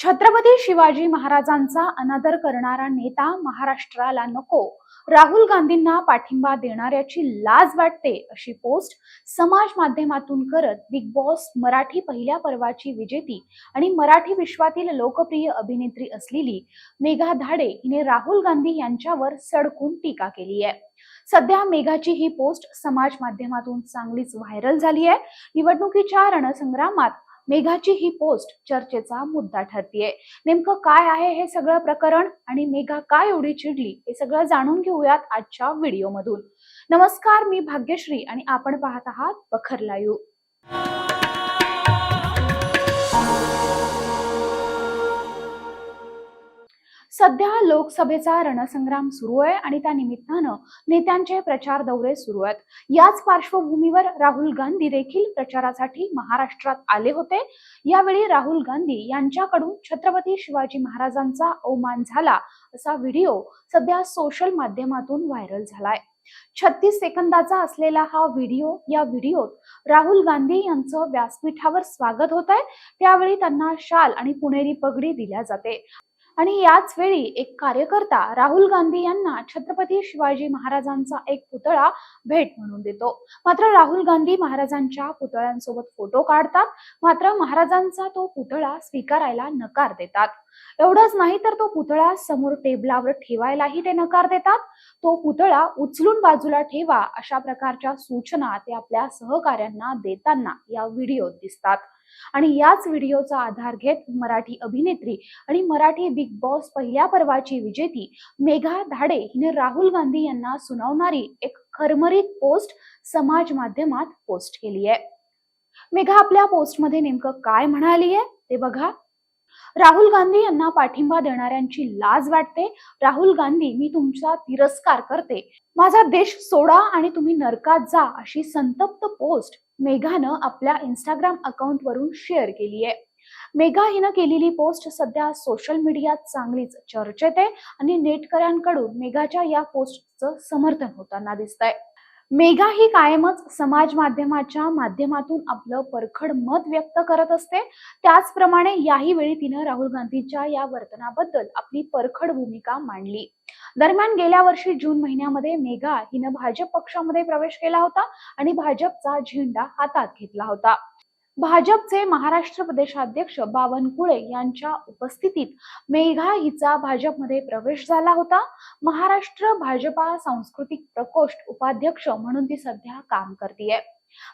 छत्रपती शिवाजी महाराजांचा अनादर करणारा नेता महाराष्ट्राला नको. राहुल गांधींना पाठिंबा देणाऱ्याची लाज वाटते अशी पोस्ट समाज माध्यमातून करत बिग बॉस मराठी पहिल्या पर्वाची विजेती आणि मराठी विश्वातील लोकप्रिय अभिनेत्री असलेली मेघा धाडे हिने राहुल गांधी यांच्यावर सडकून टीका केली आहे. सध्या मेघाची ही पोस्ट समाज माध्यमातून चांगलीच व्हायरल झाली आहे. निवडणुकीच्या रणसंग्रामात मेघाची ही पोस्ट चर्चेचा मुद्दा ठरतीये. नेमकं काय आहे हे सगळं प्रकरण आणि मेघा काय एवढी चिडली हे सगळं जाणून घेऊयात आजच्या व्हिडिओमधून. नमस्कार मी भाग्यश्री आणि आपण पाहत आहात बखर सध्या लोकसभेचा रणसंग्राम सुरू आहे आणि त्या निमित्तानं नेत्यांचे प्रचार दौरे सुरू आहेत. याच पार्श्वभूमीवर राहुल गांधी देखील प्रचारासाठी महाराष्ट्रात आले होते. यावेळी राहुल गांधी यांच्याकडून छत्रपती शिवाजी महाराजांचा अवमान झाला असा व्हिडिओ सध्या सोशल माध्यमातून व्हायरल झालाय. छत्तीस सेकंदाचा असलेला हा व्हिडिओ या व्हिडिओत राहुल गांधी यांचं व्यासपीठावर स्वागत होत आहे त्यावेळी त्यांना शाल आणि पुणेरी पगडी दिल्या जाते. आणि याच वेळी एक कार्यकर्ता राहुल गांधी यांना छत्रपती शिवाजी महाराजांचा एक पुतळा भेट म्हणून देतो. मात्र राहुल गांधी महाराजांच्या पुतळ्यांसोबत फोटो काढतात. मात्र महाराजांचा तो पुतळा स्वीकारायला नकार देतात. एवढंच नाही तर तो पुतळा समोर टेबलावर ठेवायलाही ते नकार देतात. तो पुतळा उचलून बाजूला ठेवा अशा प्रकारच्या सूचना ते आपल्या सहकाऱ्यांना देताना या व्हिडिओत दिसतात. आणि याच व्हिडिओचा आधार घेत मराठी अभिनेत्री आणि मराठी बिग बॉस पहिल्या पर्वाची विजेती मेघा धाडे हिने राहुल गांधी यांना सुनावणारी एक खरमरीत पोस्ट समाज माध्यमात पोस्ट केली आहे मेघा आपल्या पोस्टमध्ये नेमकं काय म्हणाली आहे ते बघा. राहुल गांधी यांना पाठिंबा देणाऱ्यांची लाज वाटते. राहुल गांधी मी तुमचा तिरस्कार करते. माझा देश सोडा आणि तुम्ही नरकात जा अशी संतप्त पोस्ट मेघानं आपल्या इंस्टाग्राम अकाउंट वरून शेअर केली आहे. मेघा हिनं केलेली पोस्ट सध्या सोशल मीडियात चांगलीच चर्चेत आहे आणि नेटकऱ्यांकडून मेघाच्या या पोस्टचं समर्थन होताना दिसतंय. मेघा ही कायमच समाज माध्यमाच्या माध्यमातून आपलं परखड मत व्यक्त करत असते. त्याचप्रमाणे याही वेळी तिनं राहुल गांधींच्या या वर्तनाबद्दल आपली परखड भूमिका मांडली. दरम्यान गेल्या वर्षी जून महिन्यामध्ये मेघा हिनं भाजप पक्षामध्ये प्रवेश केला होता आणि भाजपचा झेंडा हातात घेतला होता. भाजपचे महाराष्ट्र प्रदेशाध्यक्ष बावनकुळे यांच्या उपस्थितीत मेघा हिचा भाजपमध्ये प्रवेश झाला होता. महाराष्ट्र भाजपा सांस्कृतिक प्रकोष्ठ उपाध्यक्ष म्हणून ती सध्या काम करतीये.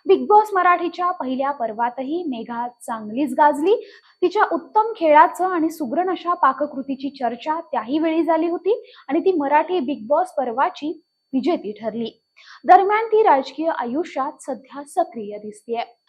बिग बॉस मराठीच्या पहिल्या पर्वातही मेघा चांगलीच गाजली. तिच्या उत्तम खेळाचं आणि सुग्रण अशा पाककृतीची चर्चा त्याही वेळी झाली होती आणि ती मराठी बिग बॉस पर्वाची विजेती ठरली. दरम्यान ती राजकीय आयुष्यात सध्या सक्रिय दिसतीये.